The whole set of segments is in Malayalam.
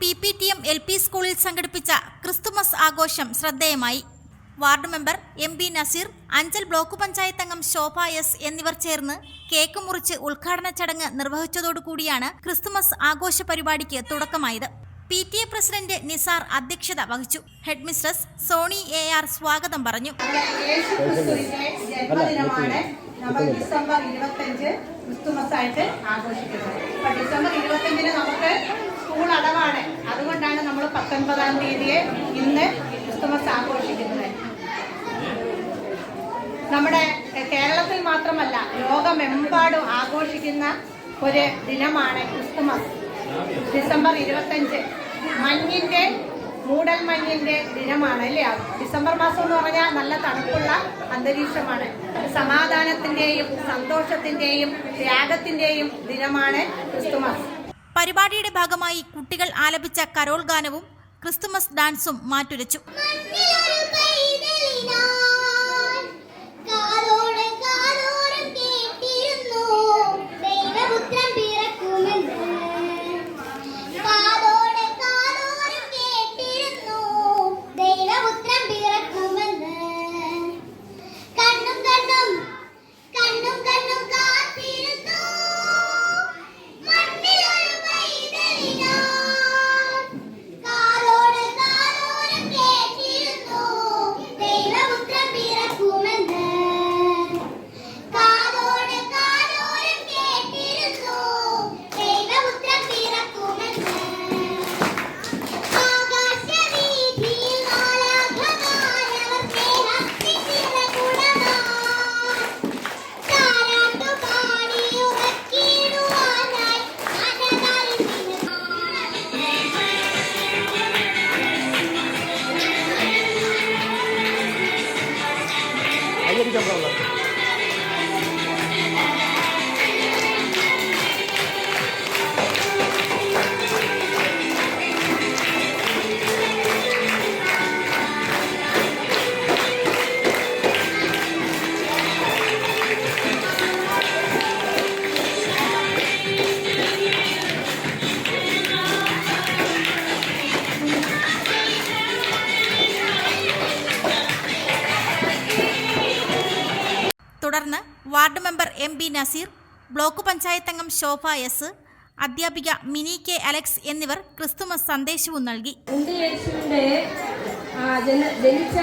P P T M L P സ്കൂളിൽ സംഘടിപ്പിച്ച ക്രിസ്തുമസ് ആഘോഷം ശ്രദ്ധേയമായി. Ward member M B Nazeer Anchal block panchayat അംഗം ശോഭ എസ് എന്നിവർ ചേർന്ന് കേക്ക് മുറിച്ച് ഉദ്ഘാടന ചടങ്ങ് നിർവഹിച്ചതോടുകൂടിയാണ് ക്രിസ്തുമസ് ആഘോഷ പരിപാടിക്ക് തുടക്കമായത്. P T A president Nisar അധ്യക്ഷത വഹിച്ചു. ഹെഡ്മിസ്ട്രസ് സോണി എ ആർ സ്വാഗതം പറഞ്ഞു. നമ്മൾ ഡിസംബർ ഇരുപത്തഞ്ച് ക്രിസ്തുമസ് ആയിട്ട് ആഘോഷിക്കുന്നത്. അപ്പൊ ഡിസംബർ ഇരുപത്തഞ്ചിന് നമുക്ക് സ്കൂൾ അടവാണ്. അതുകൊണ്ടാണ് നമ്മൾ പത്തൊൻപതാം തീയതിയെ ഇന്ന് ക്രിസ്തുമസ് ആഘോഷിക്കുന്നത്. നമ്മുടെ കേരളത്തിൽ മാത്രമല്ല ലോകമെമ്പാടും ആഘോഷിക്കുന്ന ഒരു ദിനമാണ് ക്രിസ്തുമസ് ഡിസംബർ ഇരുപത്തഞ്ച് മഞ്ഞിന്റെ മൂടൽ മഞ്ഞിന്റെ ദിനമാണ് അല്ലേ? ഡിസംബർ മാസം എന്ന് പറഞ്ഞാൽ നല്ല തണുപ്പുള്ള അന്തരീക്ഷമാണ്. സമാധാനത്തിന്റെയും സന്തോഷത്തിന്റെയും ത്യാഗത്തിന്റെയും ദിനമാണ് ക്രിസ്തുമസ്. പരിപാടിയുടെ ഭാഗമായി കുട്ടികൾ ആലപിച്ച കരോൾ ഗാനവും ക്രിസ്തുമസ് ഡാൻസും മാറ്റുരച്ചു. Ward member M B Nazeer block panchayat അംഗം ശോഭ എസ് അധ്യാപിക മിനി കെ അലക്സ് എന്നിവർ ക്രിസ്തുമസ് സന്ദേശവും നൽകി. ജനിച്ച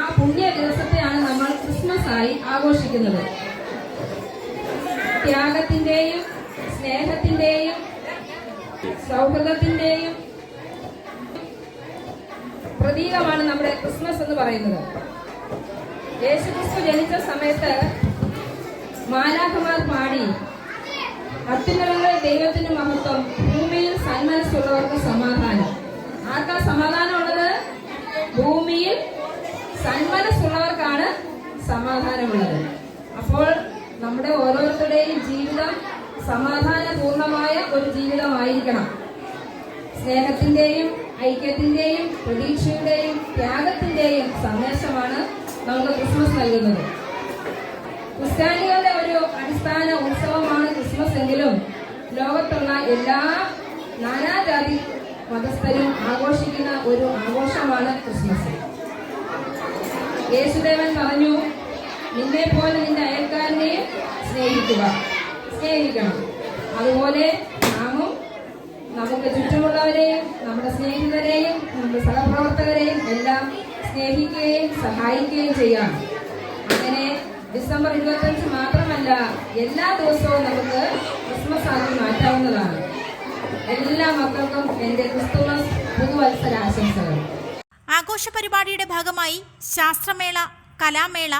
ആ പുണ്യ ദിവസത്തെയാണ് നമ്മൾ ക്രിസ്മസ് ആയി ആഘോഷിക്കുന്നത്. ത്യാഗത്തിന്റെയും സ്നേഹത്തിന്റെയും സൗഹൃദത്തിന്റെയും പ്രതീകമാണ് നമ്മുടെ ക്രിസ്മസ് എന്ന് പറയുന്നത്. യേശുക്രിസ്തു ജനിച്ച സമയത്ത് മാലാഖമാർ പാടി. അത്യുന്നതങ്ങളിൽ ദൈവത്തിന്റെ മഹത്വം ഭൂമിയിൽ സന്മനസ്സുള്ളവർക്ക് സമാധാനം. ആർക്കാ സമാധാനമുള്ളത്? ഭൂമിയിൽ സന്മനസ്സുള്ളവർക്കാണ് സമാധാനമുള്ളത്. അപ്പോൾ നമ്മുടെ ഓരോരുത്തരുടെയും ജീവിതം സമാധാനപൂർണമായ ഒരു ജീവിതമായിരിക്കണം. സ്നേഹത്തിന്റെയും ഐക്യത്തിന്റെയും പ്രതീക്ഷയുടെയും ത്യാഗത്തിന്റെയും സന്ദേശമാണ് നമുക്ക് ക്രിസ്മസ് നൽകുന്നത്. ഉത്സവമാണ് എങ്കിലും ലോകത്തുള്ള എല്ലാ നാനാജാതി മതസ്ഥരും ആഘോഷിക്കുന്ന ഒരു ആഘോഷമാണ് ക്രിസ്മസ്. യേശുദേവൻ പറഞ്ഞു നിന്നെ പോലെ നിന്റെ അയൽക്കാരനെയും സ്നേഹിക്കുക സ്നേഹിക്കണം. അതുപോലെ നാമും നമുക്ക് ചുറ്റുമുള്ളവരെയും നമ്മുടെ സ്നേഹിതരെയും നമ്മുടെ സഹപ്രവർത്തകരെയും എല്ലാം സ്നേഹിക്കുകയും സഹായിക്കുകയും ചെയ്യാം. അങ്ങനെ ഡിസംബർ ഇരുപത്തഞ്ച് മാത്രമല്ല എല്ലാ ദിവസവും നമുക്ക് ക്രിസ്മസ് ആക്കി മാറ്റാവുന്നതാണ്. എല്ലാ മക്കൾക്കും എന്റെ ക്രിസ്തുമസ് പുതുവത്സര ആശംസകൾ. ആഘോഷ പരിപാടിയുടെ ഭാഗമായി ശാസ്ത്രമേള കലാമേള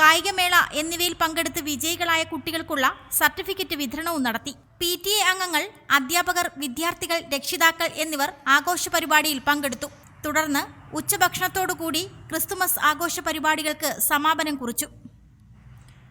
കായികമേള എന്നിവയിൽ പങ്കെടുത്ത് വിജയികളായ കുട്ടികൾക്കുള്ള സർട്ടിഫിക്കറ്റ് വിതരണവും നടത്തി. പി ടി എ അംഗങ്ങൾ അധ്യാപകർ വിദ്യാർത്ഥികൾ രക്ഷിതാക്കൾ എന്നിവർ ആഘോഷ പരിപാടിയിൽ പങ്കെടുത്തു. തുടർന്ന് ഉച്ചഭക്ഷണത്തോടുകൂടി ക്രിസ്തുമസ് ആഘോഷ പരിപാടികൾക്ക് സമാപനം കുറിച്ചു.